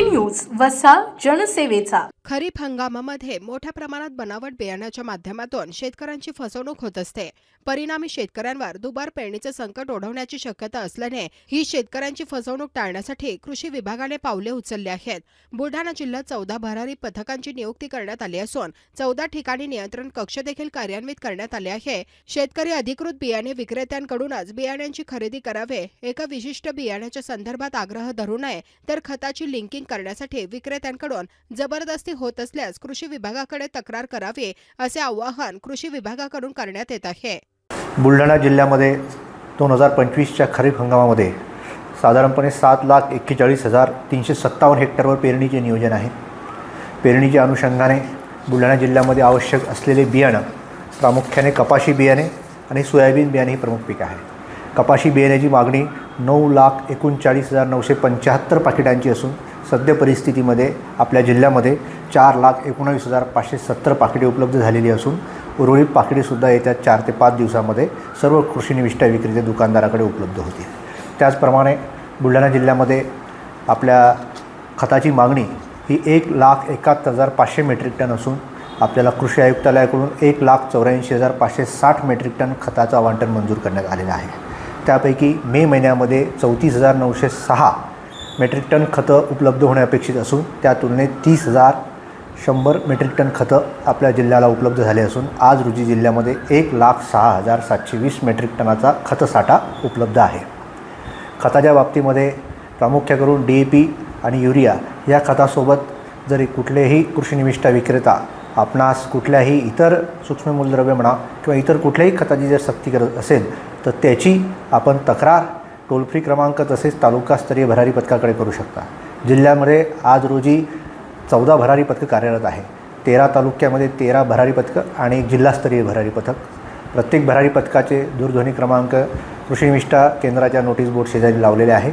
News वसा जनसेवेचा. खरीप हंगामामध्ये मोठ्या प्रमाणात बनावट बियाण्याच्या माध्यमातून शेतकऱ्यांची फसवणूक होत असते. परिणामी शेतकऱ्यांवर दुबार पेरणीचे संकट ओढवण्याची शक्यता असल्याने ही शेतकऱ्यांची फसवणूक टाळण्यासाठी कृषी विभागाने पावले उचलली आहेत. बुलढाणा जिल्ह्यात चौदा भरारी पथकांची नियुक्ती करण्यात आली असून चौदा ठिकाणी नियंत्रण कक्ष देखील कार्यान्वित करण्यात आले आहे. शेतकरी अधिकृत बियाणे विक्रेत्यांकडूनच बियाण्यांची खरेदी करावे एका विशिष्ट बियाण्याच्या संदर्भात आग्रह धरू नये तर खताची लिंकिंग करण्यासाठी विक्रेत्यांकडून जबरदस्ती होत असल्यास कृषी विभागाकडे तक्रार करावी असे आवाहन कृषी विभागाकडून करण्यात येत आहे. बुलढाणा जिल्ह्यामध्ये दोन हजार पंचवीसच्या खरीप हंगामामध्ये साधारणपणे सात लाख एक्केचाळीस हजार तीनशे सत्तावन्न हेक्टरवर पेरणीचे नियोजन आहे. पेरणीच्या अनुषंगाने बुलढाणा जिल्ह्यामध्ये आवश्यक असलेले बियाणं प्रामुख्याने कपाशी बियाणे आणि सोयाबीन बियाणे ही प्रमुख पीक आहे कपाशी बियाण्याची मागणी नऊ लाख एकोणचाळीस हजार नऊशे पंच्याहत्तर पाकिटांची असून सद्य परिस्थितीमध्ये आपल्या जिल्ह्यामध्ये चार लाख एकोणावीस हजार पाचशे सत्तर पाकिटे उपलब्ध झालेली असून उर्वरित पाकिटेसुद्धा येत्या चार ते पाच दिवसामध्ये सर्व कृषी निविष्ठा विक्रेते दुकानदाराकडे उपलब्ध होतील. त्याचप्रमाणे बुलढाणा जिल्ह्यामध्ये आपल्या खताची मागणी ही एक लाख एकाहत्तर हजार पाचशे मेट्रिक टन असून आपल्याला कृषी आयुक्तालयाकडून एक लाख चौऱ्याऐंशी हजार पाचशे साठ मेट्रिक टन खताचं आवंटन मंजूर करण्यात आलेलं आहे. त्यापैकी मे महिन्यामध्ये चौतीस हजार नऊशे सहा मेट्रिक टन खतं उपलब्ध होणे अपेक्षित असून त्या तुलनेत तीस हजार शंभर मेट्रिक टन खतं आपल्या जिल्ह्याला उपलब्ध झाले असून आज रोजी जिल्ह्यामध्ये एक लाख सहा हजार सातशे वीस मेट्रिक टनाचा खतसाठा उपलब्ध आहे. खताच्या बाबतीमध्ये प्रामुख्य करून डी ए पी आणि युरिया या खतासोबत जरी कुठलेही कृषीनिविष्ठा विक्रेता आपणास कुठल्याही इतर सूक्ष्म मूलद्रव्य म्हणा किंवा इतर कुठल्याही खताची जर सक्ती करत असेल तर त्याची आपण तक्रार टोल फ्री क्रमांक तसेच तालुकास्तरीय भरारी पथकाकडे करू शकता. जिल्ह्यामध्ये आज रोजी चौदा भरारी पथकं कार्यरत आहे. तेरा तालुक्यामध्ये तेरा भरारी पथकं आणि एक जिल्हास्तरीय भरारी पथक. प्रत्येक भरारी पथकाचे दूरध्वनी क्रमांक कृषी निविष्ठा केंद्राच्या नोटीस बोर्ड शेजारी लावलेले आहे.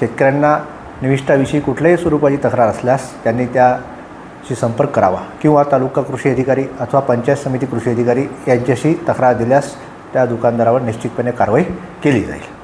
शेतकऱ्यांना निविष्ठाविषयी कुठल्याही स्वरूपाची तक्रार असल्यास त्यांनी त्याशी संपर्क करावा किंवा तालुका कृषी अधिकारी अथवा पंचायत समिती कृषी अधिकारी यांच्याशी तक्रार दिल्यास त्या दुकानदारावर निश्चितपणे कारवाई केली जाईल.